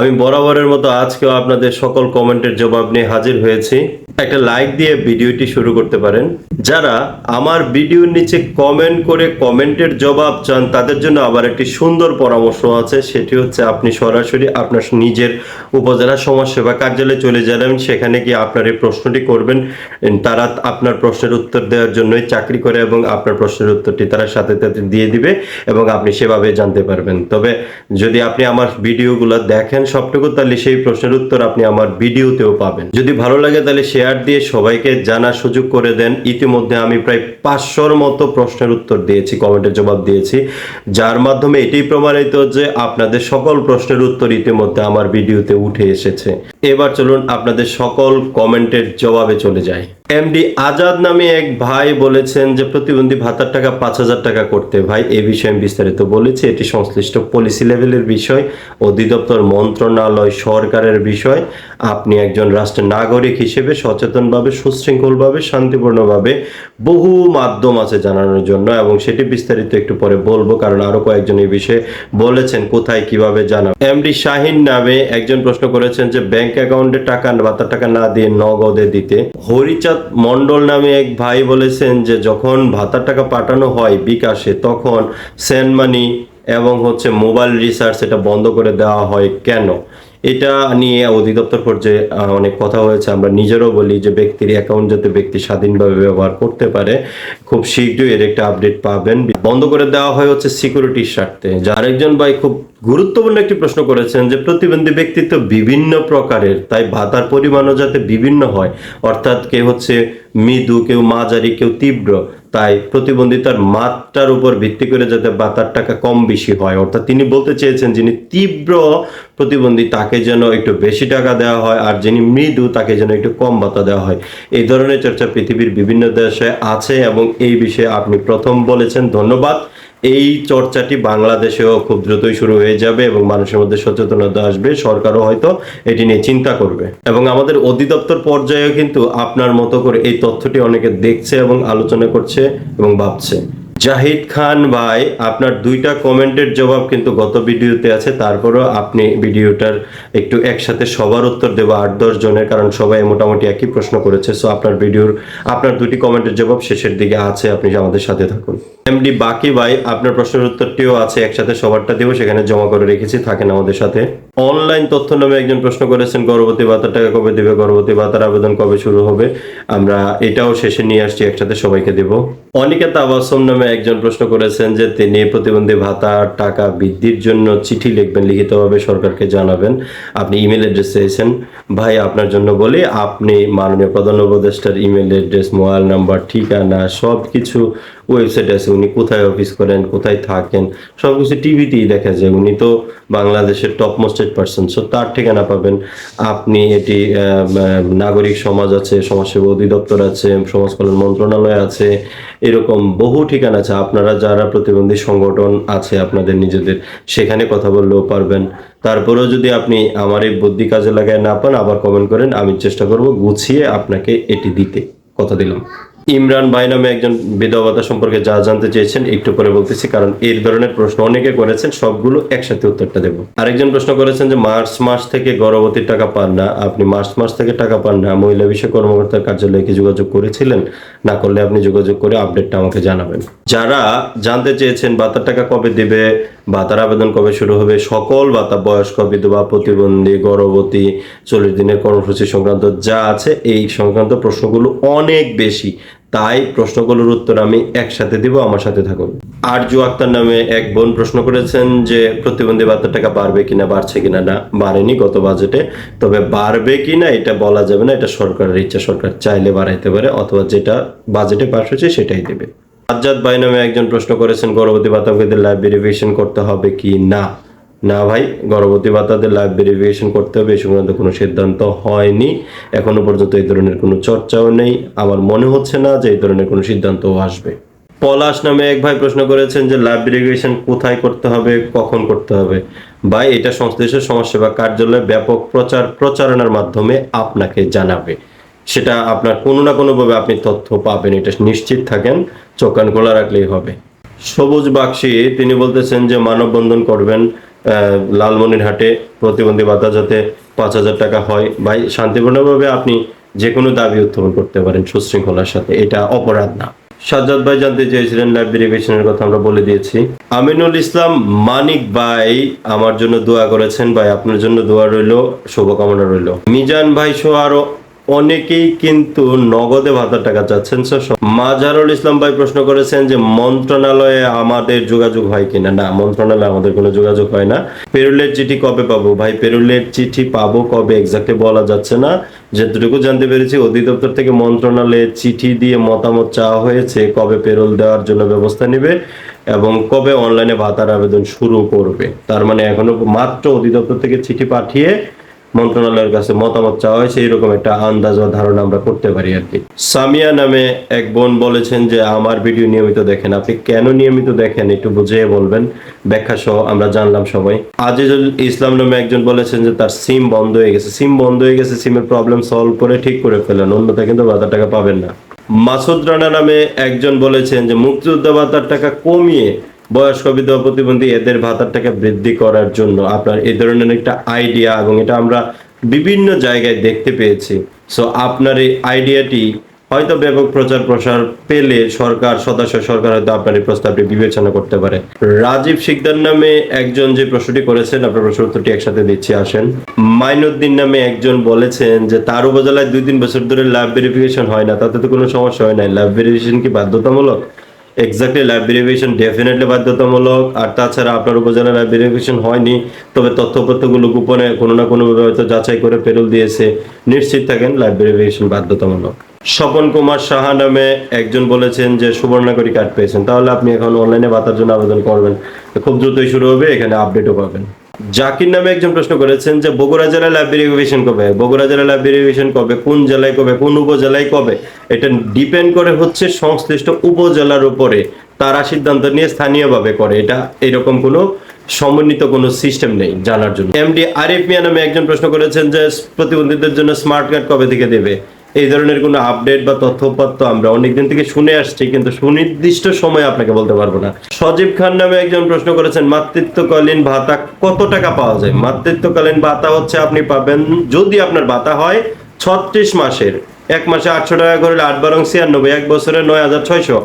আমি বরাবরের মতো আজকেও আপনাদের সকল কমেন্টের জবাব নিয়ে হাজির হয়েছি। একটা লাইক দিয়ে ভিডিওটি শুরু করতে পারেন। যারা আমার ভিডিওর নিচে কমেন্ট করে কমেন্টের জবাব চান, তাদের জন্য আবার একটি সুন্দর পরামর্শ আছে। সেটি হচ্ছে আপনি সরাসরি আপনার নিজের উপজেলা সমাজসেবা কার্যালয়ে চলে যাবেন সেখানে গিয়ে আপনার এই প্রশ্নটি করবেন। তারা আপনার প্রশ্নের উত্তর দেওয়ার জন্যই চাকরি করে এবং আপনার প্রশ্নের উত্তরটি তারা সাথে সাথে দিয়ে দিবে এবং আপনি সেভাবে জানতে পারবেন। তবে যদি আপনি আমার ভিডিওগুলো দেখেন সবটুকু তাহলে সেই প্রশ্নের উত্তর আপনি আমার ভিডিওতেও পাবেন। যদি ভালো লাগে তাহলে শেয়ার দিয়ে সবাইকে জানার সুযোগ করে দেন। ইতিমধ্যে আমি প্রায় পাঁচশোর মতো প্রশ্নের উত্তর দিয়েছি, কমেন্টের জবাব দিয়েছি। যার মাধ্যমে এটি প্রমাণিত যে আপনাদের সকল প্রশ্নের উত্তর ইতিমধ্যে আমার ভিডিওতে উঠে এসেছে। এবার চলুন আপনাদের সকল কমেন্টের জবাবে চলে যাই। এমডি আজাদ নামে এক ভাই বলেছেন যে, প্রতিবন্ধী ভাতার টাকা পাঁচ হাজার টাকা করতে। ভাই, এ বিষয়ে আমি বিস্তারিত বলেছি। এটি সংশ্লিষ্ট পলিসি লেভেলের বিষয়। অধিদপ্তর মন্ত্রণালয় সরকারের বিষয়। আপনি একজন রাষ্ট্রের নাগরিক হিসেবে সচেতনভাবে, সুশৃঙ্খলভাবে, শান্তিপূর্ণভাবে বহু মাধ্যম আছে জানানোর জন্য এবং সেটি বিস্তারিত একটু পরে বলব, কারণ আরও কয়েকজন এই বিষয়ে বলেছেন, কোথায় কীভাবে জানা। এমডি শাহিন নামে একজন প্রশ্ন করেছেন যে, ব্যাংক অ্যাকাউন্টে টাকা ভাতার টাকা না দিয়ে নগদে দিতে। হরিচাঁদ মন্ডল নামে এক ভাই বলেছেন যে, যখন ভাতার টাকা পাঠানো হয় বিকাশে, তখন সেন্ড মানি এবং হচ্ছে মোবাইল রিচার্জ এটা বন্ধ করে দেওয়া হয় কেন? এটা নিয়ে অধিদপ্তর পর্যায়ে অনেক কথা হয়েছে। আমরা নিজেরও বলি যে, ব্যক্তির অ্যাকাউন্ট যাতে ব্যক্তি স্বাধীনভাবে ব্যবহার করতে পারে, খুব শীঘ্রই এর একটা আপডেট পাবেন। বন্ধ করে দেওয়া হয় হচ্ছে সিকিউরিটির স্বার্থে। যার একজন ভাই খুব গুরুত্বপূর্ণ একটি প্রশ্ন করেছেন যে প্রতিবন্ধী ব্যক্তিত্ব বিভিন্ন প্রকারের, তাই ভাতার পরিমাণও যাতে বিভিন্ন হয়। অর্থাৎ কেউ হচ্ছে মৃদু, কেউ মাঝারি, কেউ তীব্র, তাই প্রতিবন্ধিতার মাত্রার উপর ভিত্তি করে যাতে ভাতার টাকা কম বেশি হয়। অর্থাৎ তিনি বলতে চেয়েছেন যিনি তীব্র প্রতিবন্ধী তাকে যেন একটু বেশি টাকা দেওয়া হয় আর যিনি মৃদু তাকে যেন একটু কম ভাতা দেওয়া হয়। এই ধরনের চর্চা পৃথিবীর বিভিন্ন দেশে আছে এবং এই বিষয়ে আপনি প্রথম বলেছেন। ধন্যবাদ। এই চর্চাটি বাংলাদেশেও খুব দ্রুতই শুরু হয়ে যাবে এবং মানুষের মধ্যে সচেতনতা আসবে। সরকারও হয়তো এটি নিয়ে চিন্তা করবে। এবং আমাদের অধিদপ্তর পর্যায়েও কিন্তু আপনার মতো করে এই তথ্যটি অনেকে দেখছে এবং আলোচনা করছে এবং ভাবছে। জাহিদ খান ভাই, আপনার দুইটা কমেন্টের জবাব কিন্তু গত ভিডিওতে আছে, তারপরেও আপনি ভিডিওটার একটু একসাথে সবার উত্তর দেবো, আট দশ জনের, কারণ সবাই মোটামুটি একই প্রশ্ন করেছে সো আপনার ভিডিওর, আপনার দুটি কমেন্টের জবাব শেষের দিকে আছে, আপনি আমাদের সাথে থাকুন। এমডি বাকি ভাই, আপনার প্রশ্নের উত্তরটিও আছে, একসাথে সবারটা দেবো, সেখানে জমা করে রেখেছি, থাকেন আমাদের সাথে। অনলাইন তথ্য নামে একজন প্রশ্ন করেছেন, গর্ভবতী ভাতার টাকা কবে দিবে, গর্ভবতী ভাতার আবেদন কবে শুরু হবে? আমরা এটাও শেষে নিয়ে আসছি, একসাথে সবাইকে দেব। অনিকেত তাবাসম নামে একজন প্রশ্ন করেছেন যে তিনি প্রতিবন্ধী ভাতা, টাকা বৃদ্ধির জন্য চিঠি লিখবেন, লিখিতভাবে সরকারকে জানাবেন। আপনি ইমেল অ্যাড্রেস চেয়েছেন। ভাই, আপনার জন্য বলি, আপনি মাননীয় প্রধান উপদেষ্টার ইমেল অ্যাড্রেস মোবাইল নাম্বার, ঠিকানা সব কিছু ওয়েবসাইট আছে, উনি কোথায় অফিস করেন, কোথায় থাকেন সব কিছু টিভিতেই দেখা যায়। উনি তো বাংলাদেশের টপ মোস্টেড পার্সন সো তার ঠিকানা পাবেন। আপনি এটি নাগরিক সমাজ আছে, সমাজসেবা অধিদপ্তর আছে, সমাজ কল্যাণ মন্ত্রণালয় আছে, এরকম বহু ঠিকানা আছে। আপনারা যারা প্রতিবন্ধী সংগঠন আছে, আপনাদের নিজেদের, সেখানে কথা বললেও পারবেন। তারপরেও যদি আপনি আমার এই বুদ্ধি কাজে লাগায় না পান, আবার কমেন্ট করেন, আমি চেষ্টা করব গুছিয়ে আপনাকে এটি দিতে। কথা দিলাম। ইমরান ভাই নামে একজন বিধবতা সম্পর্কে যা জানতে চেয়েছেন একটু পরে বলতেছি, কারণ এই ধরনের প্রশ্ন অনেকে করেছেন, সবগুলো একসাথে উত্তরটা দেব। আরেকজন প্রশ্ন করেছেন যে, মার্চ মাস থেকে গর্ভবতীর টাকা পান না, আপনি মার্চ মাস থেকে টাকা পান না, মহিলা বিষয় কর্মকর্তার কার্যালয়ে কি যোগাযোগ করেছিলেন? না করলে আপনি যোগাযোগ করে আপডেটটা আমাকে জানাবেন। যারা জানতে চেয়েছেন ভাতার টাকা কবে দিবে ভাতার আবেদন কবে শুরু হবে, সকল ভাতা বয়স্ক, বিধবা, প্রতিবন্ধী, গর্ভবতী, চল্লিশ দিনের কর্মসূচি সংক্রান্ত যা আছে, এই সংক্রান্ত প্রশ্নগুলো অনেক বেশি তাই প্রশ্নগুলোর উত্তর আমি একসাথে দিব, আমার সাথে থাকুন। আরজু আক্তার নামে এক বোন প্রশ্ন করেছেন যে, প্রতিবন্ধী ভাতার টাকা বাড়বে কিনা, বাড়ছে কিনা? না, বাড়েনি গত বাজেটে, তবে বাড়বে কিনা এটা বলা যাবে না, এটা সরকারের ইচ্ছা, সরকার চাইলে বাড়াইতে পারে, অথবা যেটা বাজেটে পাস হয়েছে সেটাই দেবে। সাজ্জাদ ভাই নামে একজন প্রশ্ন করেছেন, গর্ভবতী ভাতাকে লাইভ ভেরিফিকেশন করতে হবে কি না? না ভাই, গর্ভবতী ভাতাদের লাইভ ভেরিফিকেশন করতে হবে এই সংক্রান্ত কোনো সিদ্ধান্ত হয়নি। এখনও পর্যন্ত এই ধরনের কোনো চর্চাও নেই। আমার মনে হচ্ছে না যে এই ধরনের কোনো সিদ্ধান্তও আসবে। পলাশ নামে এক ভাই প্রশ্ন করেছেন যে লাইভ ভেরিফিকেশন কোথায় করতে হবে, কখন করতে হবে? ভাই, এটা সংশ্লিষ্ট সমাজসেবা কার্যালয়ে ব্যাপক প্রচার প্রচারণার মাধ্যমে আপনাকে জানাবে। সেটা আপনার কোনো না কোনোভাবে আপনি তথ্য পাবেন, এটা নিশ্চিত থাকেন। চোখ কান খোলা রাখলেই হবে। সবুজ বাক্সি তিনি বলতেছেন যে, মানববন্ধন করবেন। লালমনিরহাটে প্রতিবন্ধী ভাতা যাতে পাঁচ হাজার টাকা হয়। ভাই, শান্তিপূর্ণভাবে আপনি যে কোনো দাবি উত্থাপন করতে পারেন সুশৃঙ্খলার সাথে। এটা অপরাধ না। সাজ্জাদ ভাই জানতে চেয়েছিলেন ল্যাব ভেরিফিকেশনের কথা আমরা বলে দিয়েছি। আমিনুল ইসলাম, মানিক ভাই, আমার জন্য দোয়া করেছেন। ভাই, আপনার জন্য দোয়া রইল, শুভকামনা রইল। মিজান ভাই সহ আরও অনেকেই কিন্তু নগদে ভাতার টাকা চাচ্ছেন। সব- মাজারুল ইসলাম ভাই প্রশ্ন করেছেন যে, মন্ত্রণালয়ে আমাদের যোগাযোগ হয় কিনা? না, মন্ত্রণালয়ে আমাদের কোনো যোগাযোগ হয় না। পেরুলের চিঠি কবে পাবো? ভাই, পেরুলের চিঠি পাবো কবে? এক্স্যাক্টলি বলা যাচ্ছে না। যেটুকু জানতে পেরেছি, অধিদপ্তর থেকে মন্ত্রণালয়ে চিঠি দিয়ে মতামত চাওয়া হয়েছে কবে পেরোল দেওয়ার জন্য ব্যবস্থা নেবে এবং কবে অনলাইনে ভাতার আবেদন শুরু করবে। তার মানে এখনও মাত্র অধিদপ্তর থেকে চিঠি পাঠিয়ে মন্ত্রণালয়ের কাছে মতামত চাওয়া হয়েছে এরকম একটা আন্দাজ বা ধারণা আমরা করতে পারি আর কি। সামিয়া নামে এক বোন বলেছেন যে, আমার ভিডিও নিয়মিত দেখেন। আপনি কেন নিয়মিত দেখেন? একটু বুঝিয়ে বলবেন। ব্যাখ্যা সহ আমরা জানলাম সবাই। আজিজুল ইসলাম নামে একজন বলেছেন যে, তার সিম বন্ধ হয়ে গেছে। সিম বন্ধ হয়ে গেছে, সিমের প্রবলেম সলভ করে ঠিক করে ফেলেন। অন্যথা কিন্তু বাজার টাকা পাবেন না। মাসুদ রানা নামে একজন বলেছেন যে, মুক্তিযোদ্ধা ভাতার টাকা কমিয়ে বয়স্ক বিধবা প্রতিবন্ধী এদের ভাতার টাকা বৃদ্ধি করার জন্য আপনার এই ধরনের একটা আইডিয়া এবং এটা আমরা বিভিন্ন জায়গায় দেখতে পেয়েছি। সো আপনার এই আইডিয়াটি হয়তো ব্যাপক প্রচার প্রসার পেলে সরকার, সদস্য সরকার হয়তো আপনার এই প্রস্তাবটি বিবেচনা করতে পারে। রাজীব শিকদার নামে একজন যে প্রশ্নটি করেছেন, আপনার প্রশ্ন উত্তরটি একসাথে দিচ্ছি, আসেন। মাইনুদ্দিন নামে একজন বলেছেন যে, তার উপজেলায় দুই তিন বছর ধরে ল্যাব ভেরিফিকেশন হয় না, তাতে তো কোনো সমস্যা হয় না ল্যাব ভেরিফিকেশন কি বাধ্যতামূলক? এক্স্যাক্টলি ল্যাব ভেরিফিকেশন ডেফিনেটলি বাধ্যতামূলক। আর তাছাড়া আপনার উপজেলা ল্যাব ভেরিফিকেশন হয়নি, তবে তথ্যপত্রগুলো গোপনে কোনো না কোনোভাবে হয়তো যাচাই করে পেরোল দিয়েছে। নিশ্চিত থাকেন ল্যাব ভেরিফিকেশন বাধ্যতামূলক। স্বপন কুমার সাহা নামে একজন বলেছেন যে, সুবর্ণাকরী কার্ড পেয়েছেন। তাহলে আপনি এখন অনলাইনে বাতার জন্য আবেদন করবেন। খুব দ্রুতই শুরু হবে, এখানে আপডেটও পাবেন। জাকির নামে একজন প্রশ্ন করেছেন যে বগুড়া ল্যাব ভেরিফিকেশন কবে? বগুড়া ল্যাব ভেরিফিকেশন কবে? কোন জেলায় কবে? কোন উপজেলায় কবে? এটা ডিপেন্ড করে হচ্ছে সংশ্লিষ্ট উপজেলার উপরে তারা সিদ্ধান্ত নিয়ে স্থানীয়ভাবে করে। এটা এরকম কোনো সমন্বিত কোনো সিস্টেম নেই জানার জন্য। এমডি আরিফ মিয়া নামে একজন প্রশ্ন করেছেন যে প্রতিবন্ধীদের জন্য স্মার্ট কার্ড কবে থেকে দেবে? এই ধরনের কোনো আপডেট বা তথ্যপত্র আমরা অনেকদিন থেকে শুনে আসছি, কিন্তু সুনির্দিষ্ট সময় আপনাকে বলতে পারব না। সজীব খান নামে একজন প্রশ্ন করেছেন, মাতৃত্বকালীন ভাতা কত টাকা পাওয়া যায়? মাতৃত্বকালীন ভাতা হচ্ছে আপনি পাবেন, যদি আপনার ভাতা হয় ছত্রিশ মাসের। এক মাসে আটশো টাকা করে আট বারং ছিয়ানব্বই, এক বছরে নয় হাজার ছয়শো।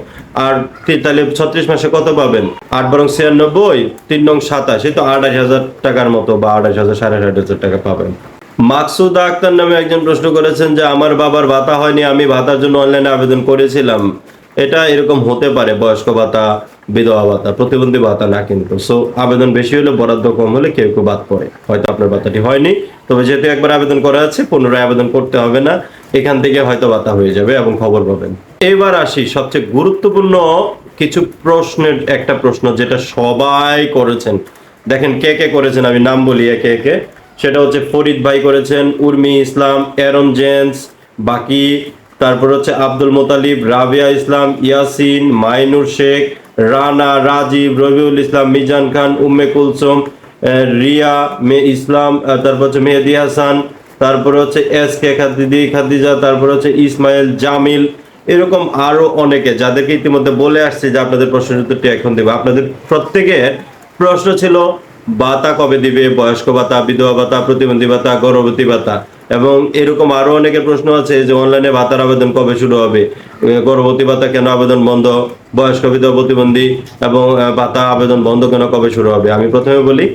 আর তাহলে ছত্রিশ মাসে কত পাবেন? আট বারং ছিয়ানব্বই, তিন নং সাতাশ, এই তো আঠাশ হাজার টাকার মতো বা আঠাশ হাজার, সাড়ে আট হাজার টাকা পাবেন। মাকসুদা আক্তার নামে একজন প্রশ্ন করেছেন যে, আমার বাবার ভাতা হয়নি, আমি ভাতার জন্য অনলাইনে আবেদন করেছিলাম। এটা এরকম হতে পারে, বয়স্ক ভাতা, বিধবা ভাতা, প্রতিবন্ধী ভাতা না কিন্তু। সো আবেদন বেশি হলে, বরাদ্দ কম হলে কেউ কেউ বাদ পড়ে। হয়তো আপনার ভাতাটি হয়নি, তবে যেহেতু একবার আবেদন করা আছে, পুনরায় আবেদন করতে হবে না, এখান থেকে হয়তো ভাতা হয়ে যাবে এবং খবর পাবেন। এবার আসি, সবচেয়ে গুরুত্বপূর্ণ কিছু প্রশ্নের একটা প্রশ্ন যেটা সবাই করেছেন। দেখেন কে কে করেছেন, আমি নাম বলি একে একে। সেটা হচ্ছে ফরিদ ভাই করেছেন, উর্মি ইসলাম এরন জেন্স বাকি, তারপর হচ্ছে আব্দুল মোতালিব, রাবিয়া ইসলাম, ইয়াসিন, মাইনুর শেখ, রানা, রাজীব, রবিউল ইসলাম, মিজান খান, উম্মে কুলসুম রিয়া, মে ইসলাম তারপর হচ্ছে মেহেদি হাসান, তারপর হচ্ছে এস কে খাদিদি, খাদিজা, তারপর হচ্ছে ইসমাইল, জামিল, এরকম আরও অনেকে যাদেরকে ইতিমধ্যে বলে আসছে যে আপনাদের প্রশ্নের উত্তরটি এখন দেবো। আপনাদের প্রত্যেকের প্রশ্ন ছিল ভাতা কবে দিবে? বয়স্ক ভাতা, বিধবা ভাতা, প্রতিবন্ধী ভাতা, গর্ভবতী ভাতা? এবং এরকম আরও অনেকের প্রশ্ন আছে যে অনলাইনে ভাতার আবেদন কবে শুরু হবে? গর্ভবতী ভাতা কেন আবেদন বন্ধ? বয়স্ক, বিধবা, প্রতিবন্ধী এবং ভাতা আবেদন বন্ধ কেন কবে শুরু হবে? আমি প্রথমে বলি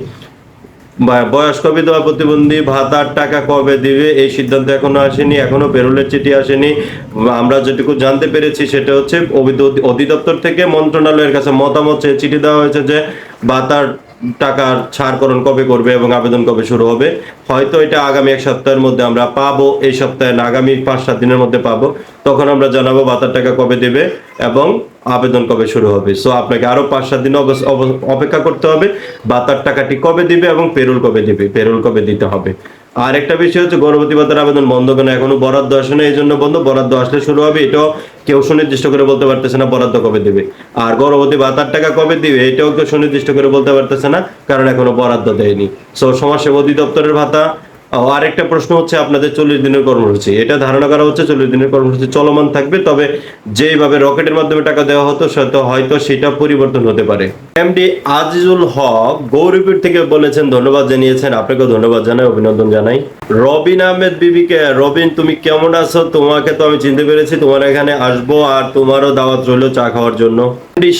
বয়স্ক, বিধবা, প্রতিবন্ধী ভাতার টাকা কবে দিবে? এই সিদ্ধান্ত এখনও আসেনি, এখনও পেরোলের চিঠি আসেনি। আমরা যেটুকু জানতে পেরেছি সেটা হচ্ছে অধিদপ্তর থেকে মন্ত্রণালয়ের কাছে মতামত চিঠি দেওয়া হয়েছে যে ভাতার টাকার ছাড়করণ কবে করবে এবং আবেদন কবে শুরু হবে? হয়তো এটা আগামী এক সপ্তাহের মধ্যে আমরা পাবো, এই সপ্তাহে না, আগামী পাঁচ, সাত দিনের মধ্যে পাবো। তখন আমরা জানাব ভাতার টাকা কবে দেবে এবং আবেদন কবে শুরু হবে। সো আপনাকে আরও পাঁচ, সাত দিন অপেক্ষা করতে হবে। ভাতার টাকাটি কবে দিবে এবং পেরুল কবে দিবে? পেরুল কবে দিতে হবে? আর একটা বিষয় হচ্ছে গর্ভবতী ভাতার আবেদন বন্ধ কেন? এখনও বরাদ্দ আসে না এই জন্য বন্ধ। বরাদ্দ আসলে শুরু হবে, এটাও কেউ সুনির্দিষ্ট করে বলতে পারতেছে না বরাদ্দ কবে দিবে। আর গর্ভবতী ভাতার টাকা কবে দিবে, এটাও কেউ সুনির্দিষ্ট করে বলতে পারতেছে না, কারণ এখনও বরাদ্দ দেয়নি। সো সমাজসেবা অধিদপ্তরের ভাতা আরেকটা প্রশ্ন হচ্ছে আপনাদের চল্লিশ দিনের কর্মসূচি। এটা ধারণা করা হচ্ছে চল্লিশ দিনের কর্মসূচি চলমান থাকবে, তবে যেভাবে রকেটের মাধ্যমে টাকা দেওয়া হতো সেটা হয়তো সেটা পরিবর্তন হতে পারে। এমডি আজিজুল হক গৌরীপুর থেকে বলেছেন, ধন্যবাদ জানিয়েছেন। আপনাকেও ধন্যবাদ জানাই, অভিনন্দন জানাই। রবিন আহমেদ বিবিকে, রবিন, তুমি কেমন আছো? তোমাকে তো আমি চিনতে পেরেছি, তোমার এখানে আসব আর তোমারও দাওয়াত রইল চা খাওয়ার জন্য।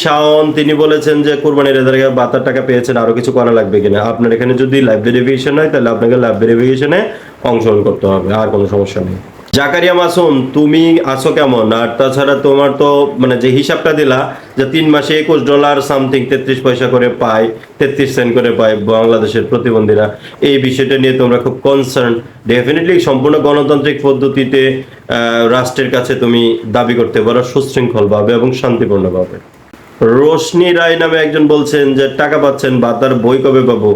শাওন, তিনি বলেছেন যে, কুরবানির এদের বাতার টাকা পেয়েছেন, আরও কিছু করা লাগবে কিনা? আপনার এখানে যদি ভেরিফিকেশন হয়, তাহলে আপনাকে লাইভ ভেরিফিকেশনে অংশগ্রহণ করতে হবে, আর কোনো সমস্যা নেই। জাকারিয়া মাসুম, তুমি আছো কেমন? আর তাছাড়া তোমার তো মানে যে হিসাবটা দিলা, যে তিন মাসে একুশ ডলার সামথিং তেত্রিশ পয়সা করে পায়, তেত্রিশ সেন্ট করে পায় বাংলাদেশের প্রতিবন্ধীরা, এই বিষয়টা নিয়ে তোমরা খুব কনসার্ন ডেফিনেটলি সম্পূর্ণ গণতান্ত্রিক পদ্ধতিতে রাষ্ট্রের কাছে তুমি দাবি করতে পারো সুশৃঙ্খলভাবে এবং শান্তিপূর্ণভাবে। রোশনি রায় নামে একজন বলছেন যে, টাকা পাচ্ছেন বাতার বই কবে পাবো?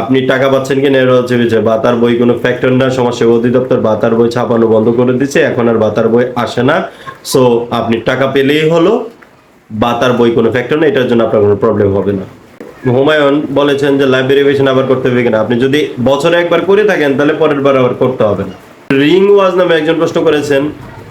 আপনি টাকা পাচ্ছেন কিনা এর হচ্ছে বিষয় বাতার বই কোনো ফ্যাক্টর না, সমাজসেবা অধিদপ্তর বাতার বই ছাপানো বন্ধ করে দিচ্ছে এখন আর বাতার বই আসে না। সো আপনি টাকা পেলেই হলো বাতার বই কোনো ফ্যাক্টর না, এটার জন্য আপনার কোনো প্রবলেম হবে না। হুমায়ুন বলেছেন যে লাইব্রেরি লাইব্রেরিভেশন আবার করতে হবে কিনা? আপনি যদি বছরে একবার করে থাকেন, তাহলে পরের বার আবার করতে হবে না। রিং ওয়াজ নামে একজন প্রশ্ন করেছেন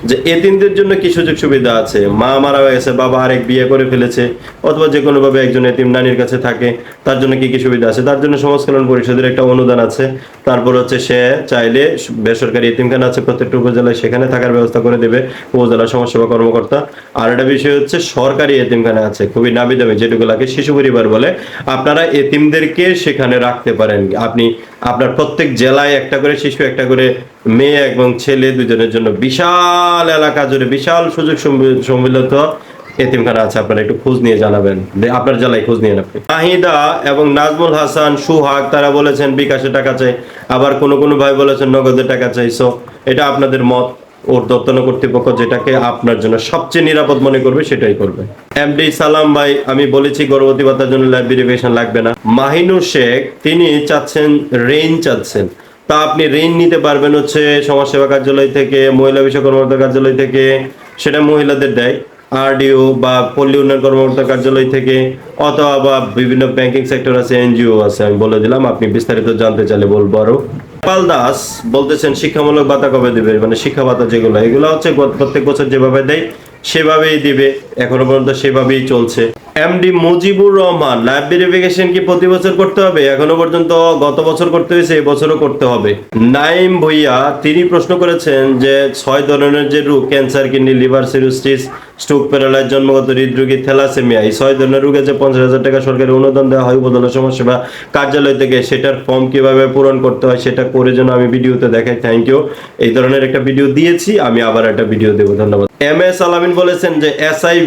যে এতিমদের জন্য কি সুযোগ সুবিধা আছে? মা মারা গেছে, বাবা আরেক বিয়ে করে ফেলেছে, অথবা যে কোনো ভাবে একজন এতিম নানির কাছে থাকে, তার জন্য কি কি সুবিধা আছে? তার জন্য সমাজ কল্যাণ পরিষদের একটা অনুদান আছে। তারপর হচ্ছে সে চাইলে বেসরকারি এতিমখানা আছে, প্রত্যেকটা উপজেলায় সেখানে থাকার ব্যবস্থা করে দেবে, উপজেলা সমাজসেবা কর্মকর্তা। আর একটা বিষয় হচ্ছে সরকারি এতিমখানা আছে, খুবই নামি দামি যেটুকু লাগে শিশু পরিবার বলে। আপনারা এতিমদেরকে সেখানে রাখতে পারেন। আপনি আপনার প্রত্যেক জেলায় একটা করে শিশু, একটা করে মেয়ে এবং ছেলে দুজনের জন্য বিশাল এলাকা জুড়ে বিশাল সুযোগ সম্মিলিত এতিমখানা আছে। আপনারা একটু খোঁজ নিয়ে জানাবেন। আপনার জেলায় খোঁজ নিয়ে এবং নাজমুল হাসান, সুহাগ, তারা বলেছেন বিকাশে টাকা চাই। আবার ভাই বলেছেন নগদে টাকা এটা আপনাদের মত। ওর দপ্তন কর্তৃপক্ষ যেটাকে আপনার জন্য সবচেয়ে নিরাপদ মনে করবে, সেটাই করবে। এমডি সালাম ভাই, আমি বলেছি গর্ভবতী ভাতার জন্য ভেরিফিকেশন লাগবে না। মাহিনু শেখ, তিনি চাচ্ছেন রেইন চাচ্ছেন। তা আপনি ঋণ নিতে পারবেন হচ্ছে সমাজসেবা কার্যালয় থেকে, মহিলা বিষয় কর্মকর্তা কার্যালয় থেকে, সেটা মহিলাদের দেয়, আরডিও বা পল্লী উন্নয়ন কর্মকর্তা কার্যালয় থেকে, অথবা বা বিভিন্ন ব্যাংকিং সেক্টর আছে, এনজিও আছে, আমি বলে দিলাম, আপনি বিস্তারিত জানতে চাইলে বলব আরও। পাল দাস বলতেছেন, শিক্ষামূলক ভাতা কবে দিবে? মানে শিক্ষা ভাতা যেগুলো, এগুলো হচ্ছে প্রত্যেক বছর যেভাবে দেয় সেভাবেই দিবে, এখনও পর্যন্ত সেভাবেই চলছে। MD Mujibur Rahman lab verification কি প্রতি বছর করতে হবে? এখনও পর্যন্ত গত বছর করতে হয়েছে এবছরও করতে হবে। নাইম ভুইয়া, তিনি প্রশ্ন করেছেন যে ছয় ধরনের যে রোগ cancer kidney liver cirrhosis stroke paralyse জন্মগত হৃদরোগী থ্যালাসেমিয়া এই ছয় ধরনের রোগে যে পঞ্চাশ হাজার টাকা সরকারি অনুদান দেওয়া হয়, উপজেলা সমাজসেবা কার্যালয় থেকে, সেটার ফর্ম কীভাবে পূরণ করতে হয়, সেটা করে যেন আমি ভিডিওতে দেখাই। থ্যাংক ইউ এই ধরনের একটা ভিডিও দিয়েছি, আমি আবার একটা ভিডিও দেবো। ধন্যবাদ। এম এস আলামিন বলেছেন যে এস আই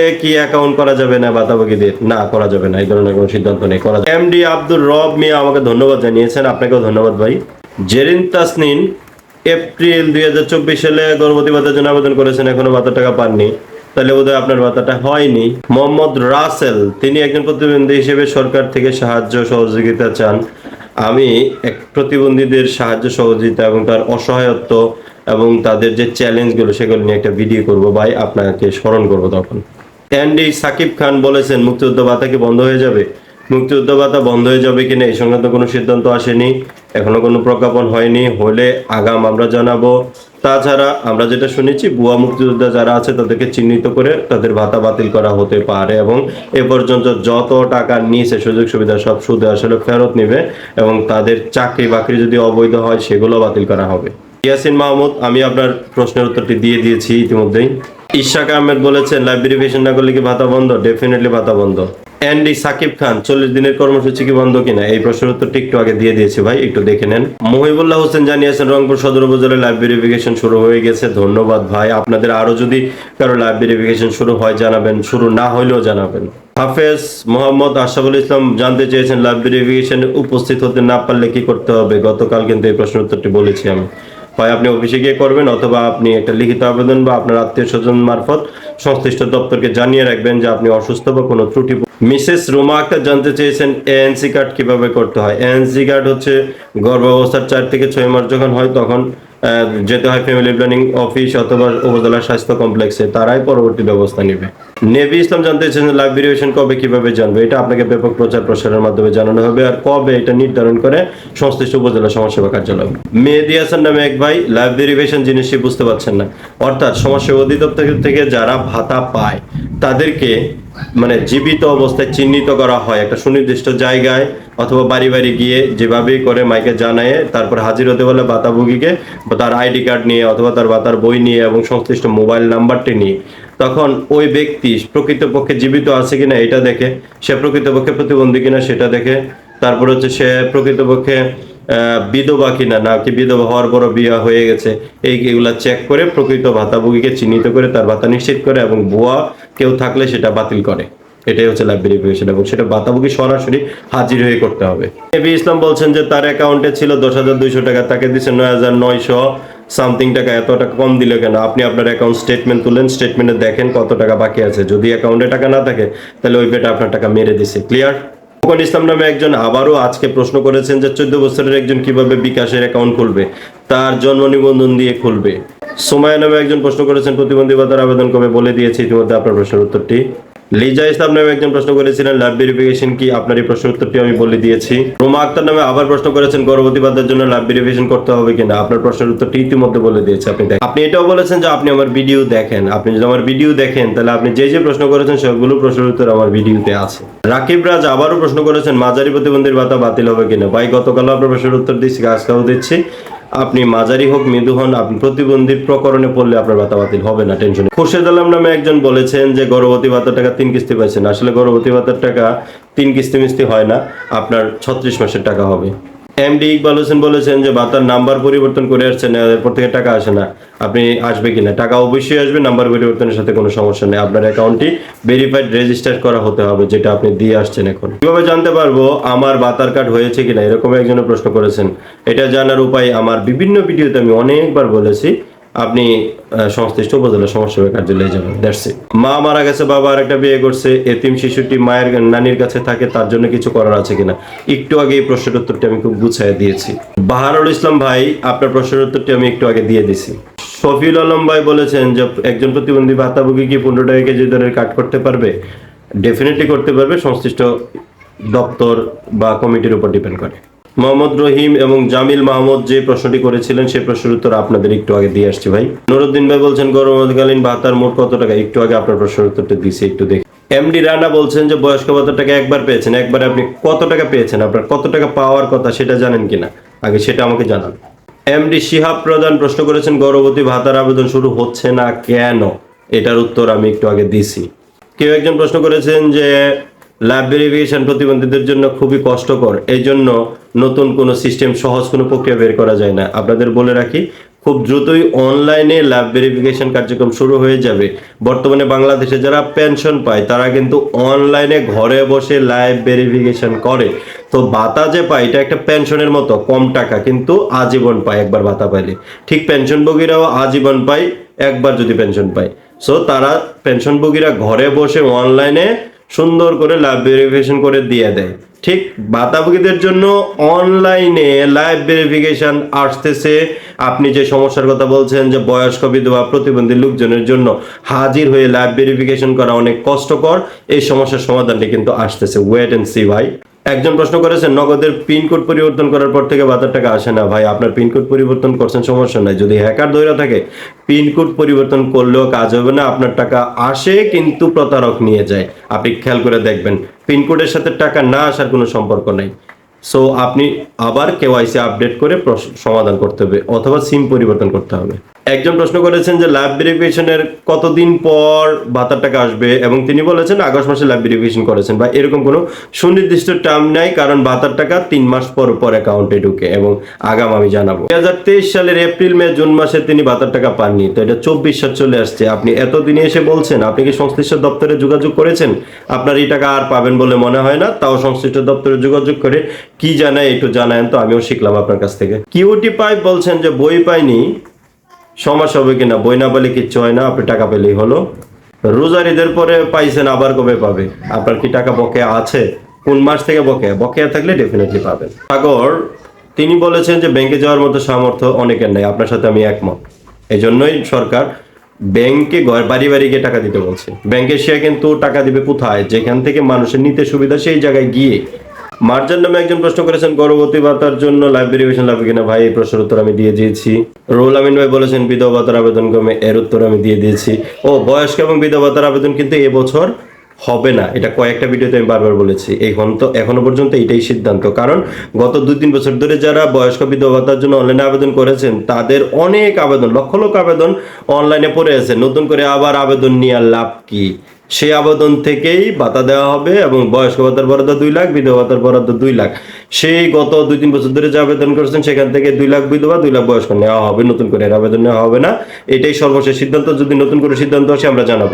এ কি অ্যাকাউন্ট করা যাবে না বাতাবাকিদের না, করা যাবে না, এই ধরনের কোনো সিদ্ধান্ত নেই, করা এম ডি আব্দুর রব মিয়া আমাকে ধন্যবাদ জানিয়েছেন, আপনাকেও ধন্যবাদ ভাই। জেরিন তাসনিন, এপ্রিল দুই হাজার চব্বিশ সালে গর্ভবতী ভাতার জন্য আবেদন করেছেন, এখনও ভাতার টাকা পাননি। তাহলে বোধহয় আপনার ভাতাটা হয়নি। মোহাম্মদ রাসেল, তিনি একজন প্রতিবন্ধী হিসেবে সরকার থেকে সাহায্য সহযোগিতা চান। আমি এক প্রতিবন্ধীদের সাহায্য সহযোগিতা এবং তার অসহায়ত্ব এবং তাদের যে চ্যালেঞ্জগুলো সেগুলো নিয়ে একটা ভিডিও করব ভাই, আপনাকে স্মরণ করব তখন। অ্যান্ডি সাকিব খান বলেছেন, মুক্তিযুদ্ধ ভাতা কি বন্ধ হয়ে যাবে? মুক্তিযুদ্ধ ভাতা বন্ধ হয়ে যাবে কিনা, এই সংক্রান্ত কোনো সিদ্ধান্ত আসেনি। এখনও কোনো প্রজ্ঞাপন হয়নি। হলে আগাম আমরা জানাব। তাছাড়া আমরা যেটা শুনেছি বুয়া মুক্তিযোদ্ধা যারা আছে, তাদেরকে চিহ্নিত করে তাদের ভাতা বাতিল করা হতে পারে এবং এ পর্যন্ত যত টাকা নিয়েছে, সুযোগ সুবিধা সব সুদে আসলে ফেরত নেবে এবং তাদের চাকরি বাকরি যদি অবৈধ হয়, সেগুলো বাতিল করা হবে। ইয়াসিন মাহমুদ, আমি আপনার প্রশ্নের উত্তরটি দিয়ে দিয়েছি ইতিমধ্যেই। ইশাক আহমেদ বলেছেন লাইভ ভেরিফিকেশন না করলে কি ভাতা বন্ধ? ডেফিনেটলি ভাতা বন্ধ। অ্যান্ডি সাকিব খান, চল্লিশ দিনের কর্মসূচি কি বন্ধ কিনা? এই প্রশ্নের উত্তরটি একটু আগে দিয়ে দিয়েছি ভাই, একটু দেখে নেন। মহিবুল্লাহ হোসেন জানিয়েছেন, রংপুর সদর উপজেলায় লাইভ ভেরিফিকেশন শুরু হয়ে গেছে। ধন্যবাদ ভাই, আপনাদের আরও যদি কারও লাইভ ভেরিফিকেশন শুরু হয়, জানাবেন। শুরু না হইলেও জানাবেন। হাফেজ মোহাম্মদ আশাফুল ইসলাম জানতে চেয়েছেন লাইভ ভেরিফিকেশনে উপস্থিত হতে না পারলে কি করতে হবে? গতকাল কিন্তু এই প্রশ্নের উত্তরটি বলেছি আমি। হয় আপনি অফিসে গিয়ে করবেন অথবা আপনি একটা লিখিত আবেদন বা আপনার আত্মীয় স্বজন মারফত সংশ্লিষ্ট দপ্তরকে জানিয়ে রাখবেন যে আপনি অসুস্থ বা কোনো ত্রুটি মিসেস রোমা আক্তার জানতে চেয়েছেন, এএনসি কার্ড কীভাবে করতে হয়? এএনসি কার্ড হচ্ছে গর্ভাবস্থার চার থেকে ছয় মাস যখন হয় তখন যেতে হয় ফ্যামিলি প্ল্যানিং অফিস অথবা উপজেলা স্বাস্থ্য কমপ্লেক্সে তারাই পরবর্তী ব্যবস্থা নেবে। নেভি ইসলাম জানতে চাইছেন লাইভ ভেরিয়েশন কবে, কীভাবে জানবে? এটা আপনাকে ব্যাপক প্রচার প্রসারের মাধ্যমে জানানো হবে। আর কবে এটা নির্ধারণ করে সংশ্লিষ্ট উপজেলা সমাজসেবা কার্যালয়। মেহেদি হাসান নামে এক ভাই লাইভ ভেরিফিকেশন জিনিসটি বুঝতে পারছেন না। অর্থাৎ সমাজসেবা অধিদপ্তর থেকে যারা ভাতা পায়, তাদেরকে মানে জীবিত অবস্থায় চিহ্নিত করা হয় একটা সুনির্দিষ্ট জায়গায় অথবা বাড়ি বাড়ি গিয়ে যেভাবেই করে মাইকে জানায় তারপর হাজির হতে বলে ভাতাভোগীকে বা তার আইডি কার্ড নিয়ে অথবা তার ভাতার বই নিয়ে এবং সংশ্লিষ্ট মোবাইল নাম্বারটি নিয়ে। তখন ওই ব্যক্তি প্রকৃতপক্ষে জীবিত আছে কিনা এটা দেখে, সে প্রকৃতপক্ষে প্রতিবন্ধী কিনা সেটা দেখে, তারপর হচ্ছে সে প্রকৃতপক্ষে বিধবা কিনা নাকি বিধবা হওয়ার পরও বিয়ে হয়ে গেছে, এই এগুলা চেক করে প্রকৃত ভাতাভোগীকে চিহ্নিত করে তার ভাতা নিশ্চিত করে এবং ভুয়া কেউ থাকলে সেটা বাতিল করে। এটাই হচ্ছে লাইভ ভেরিফিকেশন এবং সেটা বাতাবুকি সরাসরি হাজির হয়ে করতে হবে। এবি ইসলাম বলছেন যে তার অ্যাকাউন্টে ছিল দশ হাজার দুইশো টাকা, তাকে দিচ্ছে নয় হাজার নয়শো। সামথিং টাকা এত টাকা কম দিল কেন? আপনি আপনার অ্যাকাউন্ট স্টেটমেন্ট তুলেন স্টেটমেন্টে দেখেন কত টাকা বাকি আছে। যদি অ্যাকাউন্টে টাকা না থাকে, তাহলে ওই বেটা আপনার টাকা মেরে দিছে। ক্লিয়ার ফোকন ইসলাম নামে একজন আবারও আজকে প্রশ্ন করেছেন যে চোদ্দ বছরের একজন কীভাবে বিকাশের অ্যাকাউন্ট খুলবে? তার জন্ম নিবন্ধন দিয়ে খুলবে। সোমায়া নামে একজন প্রশ্ন করেছেন, প্রতিবন্ধী ভাতার আবেদন কবে? বলে দিয়েছি, ইতিমধ্যে আপনার প্রশ্নের উত্তরটি। লিজা ইসলাম নামে একজন প্রশ্ন করেছিলেন ল্যাব ভেরিফিকেশন কি? আপনার এই প্রশ্নের উত্তরটি আমি বলে দিয়েছি। রোমা আক্তার নামে আবার প্রশ্ন করেছেন, গর্ভবতী ভাতার জন্য ল্যাব ভেরিফিকেশন করতে হবে কিনা? আপনার প্রশ্নের উত্তরটি ইতিমধ্যে বলে দিয়েছি, আপনি দেখেন। আপনি এটাও বলেছেন যে আপনি আমার ভিডিও দেখেন। আপনি যদি আমার ভিডিও দেখেন, তাহলে আপনি যে যে প্রশ্ন করেছেন সবগুলো প্রশ্নের উত্তর আমার ভিডিওতে আছে। রাকিব রাজ আবারও প্রশ্ন করেছেন, মাঝারি প্রতিবন্ধীর ভাতা বাতিল হবে কিনা? ভাই গতকাল আপনার প্রশ্নের উত্তর দিচ্ছি আজকাল দিচ্ছি। আপনি মাঝারি হোক, মৃদু হন, আপনি প্রতিবন্ধীর প্রকরণে পড়লে আপনার ভাতা বাতিল হবে না, টেনশন খুরশেদ আলম নামে একজন বলেছেন যে, গর্ভবতী ভাতার টাকা তিন কিস্তি পাইছেন। আসলে গর্ভবতী ভাতার টাকা তিন কিস্তি মিস্তি হয় না, আপনার ছত্রিশ মাসের টাকা হবে। এমডি ইকবাল হোসেন বলেছেন যে ভাতার নাম্বার পরিবর্তন করে আসছেন এরপর থেকে টাকা আসে না। আপনি আসবে কিনা টাকা অবশ্যই আসবে, নাম্বার পরিবর্তনের সাথে কোনো সমস্যা নেই। আপনার অ্যাকাউন্টটি ভেরিফাইড রেজিস্টার করা হতে হবে, যেটা আপনি দিয়ে আসছেন এখন। কীভাবে জানতে পারব আমার ভাতার কার্ড হয়েছে কিনা? এরকম একজনের প্রশ্ন করেছেন। এটা জানার উপায় আমার বিভিন্ন ভিডিওতে আমি অনেকবার বলেছি। আপনি সংশ্লিষ্ট উপজেলা সমাজসেবা কার্যালয়ে যাবেন দ্যাটস ইট মা মারা গেছে, বাবা আর একটা বিয়ে করছে, এতিম শিশুটি মায়ের নানির কাছে থাকে, তার জন্য কিছু করার আছে কিনা? একটু আগে এই প্রশ্নের উত্তরটি আমি খুব গুছাই দিয়েছি। বাহারুল ইসলাম ভাই, আপনার প্রশ্নের উত্তরটি আমি একটু আগে দিয়ে দিছি। শফিউল আলম ভাই বলেছেন যে, একজন প্রতিবন্ধী ভাতাভোগী কি পনেরো টাকা কেজি দরের কাট করতে পারবে? ডেফিনেটলি করতে পারবে, সংশ্লিষ্ট দপ্তর বা কমিটির উপর ডিপেন্ড করে। মোহাম্মদ রহিম এবং জামিল মাহমুদ যে প্রশ্নটি করেছিলেন সেই প্রশ্নের উত্তর আপনাদের একটু আগে দিয়ে আসছি ভাই। নুরুদ্দিন ভাই বলছেন গরমকালীন ভাতার মোট কত টাকা? একটু আগে আপনার প্রশ্নের উত্তরটা দিয়েছি একটু দেখি। এমডি রানা বলছেন যে, বয়স্ক ভাতার টাকা একবার পেয়েছেন, একবার আপনি কত টাকা পেয়েছেন? আপনার কত টাকা পাওয়ার কথা সেটা জানেন কিনা? আগে সেটা আমাকে জানান। এমডি শিহাব প্রধান প্রশ্ন করেছেন, গর্ভবতী ভাতার আবেদন শুরু হচ্ছে না কেন? এটার উত্তর আমি একটু আগে দিছি। কেউ একজন প্রশ্ন করেছেন যে ল্যাব ভেরিফিকেশন প্রতিবন্ধীদের জন্য খুবই কষ্টকর। এই জন্য নতুন কোনো সিস্টেম সহজ কোনো প্রক্রিয়া বের করা যায় না। আপনাদের বলে রাখি, খুব দ্রুতই অনলাইনে ল্যাব ভেরিফিকেশন কার্যক্রম শুরু হয়ে যাবে। বর্তমানে বাংলাদেশে যারা পেনশন পায়, তারা কিন্তু অনলাইনে ঘরে বসে লাইভ ভেরিফিকেশন করে। তো ভাতা যে পায়, এটা একটা পেনশনের মতো, কম টাকা, কিন্তু আজীবন পায়, একবার ভাতা পাইলে। ঠিক পেনশনভোগীরাও আজীবন পায়, একবার যদি পেনশন পায়। সো তারা পেনশনভোগীরা ঘরে বসে অনলাইনে সুন্দর করে লাইভ ভেরিফিকেশন করে দিয়ে দেয়। ঠিক বাতাভোগীদের জন্য অনলাইনে লাইভ ভেরিফিকেশন আসতেছে। আপনি যে সমস্যার কথা বলছেন যে বয়স্ক বিধবা প্রতিবন্ধী লোকজনের জন্য হাজির হয়ে লাইভ ভেরিফিকেশন করা অনেক কষ্টকর, এই সমস্যার সমাধানটি কিন্তু আসতেছে। ওয়েট অ্যান্ড সি ভাই। একজন প্রশ্ন করেছেন, নগদের পিনকোড পরিবর্তন করার পর থেকে ভাতার টাকা আসে না। ভাই, আপনার পিনকোড পরিবর্তন করছেন, সমস্যা নাই। যদি হ্যাকার ধরে থাকে পিনকোড পরিবর্তন করলেও কাজ হবে না, আপনার টাকা আসে কিন্তু প্রতারক নিয়ে যায়। আপনি খেয়াল করে দেখবেন পিনকোডের সাথে টাকা না আসার কোনো সম্পর্ক নাই। সো আপনি আবার কেওয়াইসি আপডেট করে সমাধান করতে হবে, অথবা সিম পরিবর্তন করতে হবে। একজন প্রশ্ন করেছেন যে ল্যাব ভেরিফিকেশনের কতদিন পর ভাতার টাকা আসবে এবং তিনি বলেছেন আগস্ট মাসে ল্যাব ভেরিফিকেশন করেছেন। বা এরকম কোনো সুনির্দিষ্ট টার্ম নাই, কারণ ভাতার টাকা তিন মাস পর পর অ্যাকাউন্টে ঢুকে এবং আগাম আমি জানাব। দুই হাজার তেইশ সালের এপ্রিল, মে, জুন মাসে তিনি ভাতার টাকা পাননি। তো এটা চব্বিশ সাল চলে আসছে। আপনি এতদিনে এসে বলছেন, আপনি কি সংশ্লিষ্ট দপ্তরে যোগাযোগ করেছেন? আপনার এই টাকা আর পাবেন বলে মনে হয় না, তাও সংশ্লিষ্ট দপ্তরে যোগাযোগ করে কি জানায় একটু জানায়েন তো আমিও শিখলাম আপনার কাছ থেকে। কিউটি পাইপ বলছেন যে বই পাইনি সমস্যা হবে কিনা, বই না পেলে কিচ্ছু হয় না, আপনি টাকা পেলেই হলো। রোজার ঈদের পরে পাইছেন আবার কবে পাবে? আপনার কি টাকা বকেয়া আছে? কোন মাস থেকে বকেয়া? বকেয়া থাকলে ডেফিনেটলি পাবেন। সাগর, তিনি বলেছেন যে ব্যাংকে যাওয়ার মতো সামর্থ্য অনেকের নেই, আপনার সাথে আমি একমত। এই জন্যই সরকার ব্যাংকে ঘর, বাড়ি বাড়ি গিয়ে টাকা দিতে বলছে। ব্যাংকে সে কিন্তু টাকা দিবে কোথায়? যেখান থেকে মানুষের নিতে সুবিধা, সেই জায়গায় গিয়ে মার্জান নামে একজন প্রশ্ন করেছেন, গর্ভবতী ভাতার জন্য লাইফ ভেরিফিকেশন লাগবে কিনা? ভাই, এই প্রশ্নের উত্তর আমি দিয়ে দিয়েছি। রুল আমিন ভাই বলেছেন, বিধবা ভাতার আবেদন কমে এর উত্তর আমি দিয়ে দিয়েছি। ও, বয়স্ক এবং বিধবা ভাতার আবেদন কিন্তু এবছর হবে না। এটা কয়েকটা ভিডিওতে আমি বারবার বলেছি। এখন তো, এখনও পর্যন্ত এটাই সিদ্ধান্ত। কারণ গত দুই তিন বছর ধরে যারা বয়স্ক বিধবা ভাতার জন্য অনলাইনে আবেদন করেছেন, তাদের অনেক আবেদন, লক্ষ লক্ষ আবেদন অনলাইনে পড়ে আছে। নতুন করে আবার আবেদন নেওয়ার লাভ কি? সেই আবেদন থেকেই ভাতা দেওয়া হবে এবং বয়স্ক ভাতার বরাদ্দ দুই লাখ, বিধবা ভাতার বরাদ্দ দুই লাখ। সেই গত দুই তিন বছর ধরে যে আবেদন করেছেন, সেখান থেকে দুই লাখ বিধবা, দুই লাখ বয়স্ক নেওয়া হবে, নতুন করে আবেদন নেওয়া হবে না। এটাই সর্বশেষ সিদ্ধান্ত, যদি নতুন করে সিদ্ধান্ত আসে আমরা জানাব।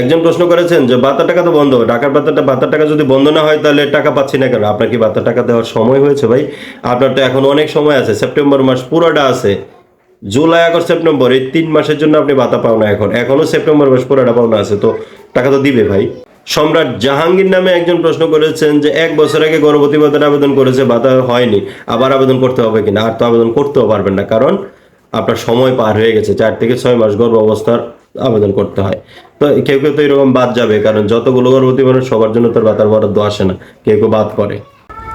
একজন প্রশ্ন করেছেন যে, ভাতার টাকা তো বন্ধ টাকার ভাতাটা, ভাতার টাকা যদি বন্ধ না হয়, তাহলে টাকা পাচ্ছি না কেন? আপনার কি ভাতার টাকা দেওয়ার সময় হয়েছে ভাই? আপনার তো এখন অনেক সময় আছে, সেপ্টেম্বর মাস পুরোটা আছে। জুলাই, আগস্ট, সেপ্টেম্বর, এই তিন মাসের জন্য আপনি ভাতা পাও না এখন। এখনও সেপ্টেম্বর মাস পুরোটা পাওনা আছে, তো টাকা তো দিবে ভাই। সম্রাট জাহাঙ্গীর নামে একজন প্রশ্ন করেছেন যে, এক বছর আগে গর্ভবতী ভাতার আবেদন করেছে, ভাতা হয়নি। আবার আবেদন করতে হবে কিনা? আর তো আবেদন করতেও পারবেন না, কারণ আপনার সময় পার হয়ে গেছে। চার থেকে ছয় মাস গর্ভ অবস্থার আবেদন করতে হয়। তো কেউ কেউ তো এরকম বাদ যাবে, কারণ যতগুলো গর্ভবতী মানুষ, সবার জন্য তোর ভাতার বরাদ্দ আসে না। কেউ কেউ বাদ করে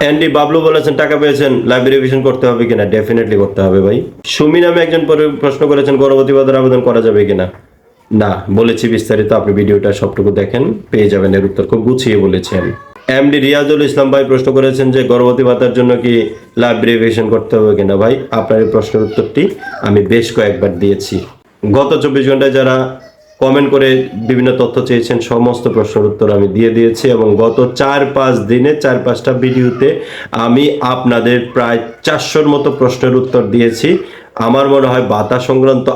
অ্যান্ডি বাবলু বলেছেন, টাকা পেয়েছেন, লাইব্রেরি রিভিশন করতে হবে কিনা? ডেফিনেটলি করতে হবে ভাই। সুমি নামে একজন পরে প্রশ্ন করেছেন, গর্ভবতী ভাতার আবেদন করা যাবে কিনা? না, বলেছি বিস্তারিত, আপনি ভিডিওটা সবটুকু দেখেন, পেয়ে যাবেন এর উত্তর। খুব গুছিয়ে বলেছি আমি এমডি রিয়াজুল ইসলাম ভাই প্রশ্ন করেছেন যে, গর্ভবতী ভাতার জন্য কি লাভ রিভিশন করতে হবে কিনা? ভাই, আপনার এই প্রশ্নের উত্তরটি আমি বেশ কয়েকবার দিয়েছি। গত চব্বিশ ঘন্টায় যারা কমেন্ট করে বিভিন্ন তথ্য চেয়েছেন, সমস্ত প্রশ্নের উত্তর আমি দিয়ে দিয়েছি এবং গত চার পাঁচ দিনে, চার পাঁচটা ভিডিওতে আমি আপনাদের প্রায় চারশোর মতো প্রশ্নের উত্তর দিয়েছি। আমার মনে হয় বাতা সংক্রান্ত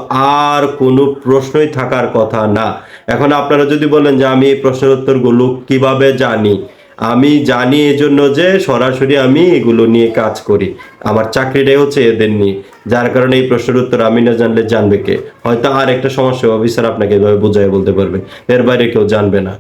আর কোনো প্রশ্নই থাকার কথা না। এখন আপনারা যদি বলেন যে আমি এই প্রশ্নের উত্তরগুলো কীভাবে জানি, আমি জানি এজন্য যে সরাসরি আমি এগুলো নিয়ে কাজ করি। আমার চাকরিটাই হচ্ছে এদের নিয়ে। যার কারণে এই প্রশ্নের উত্তর আমি না জানলে জানবে কে? হয়তো আর একটা সমস্যা অফিসার আপনাকে এভাবে বুঝাই বলতে পারবে। এর বাইরে কেউ জানবে না।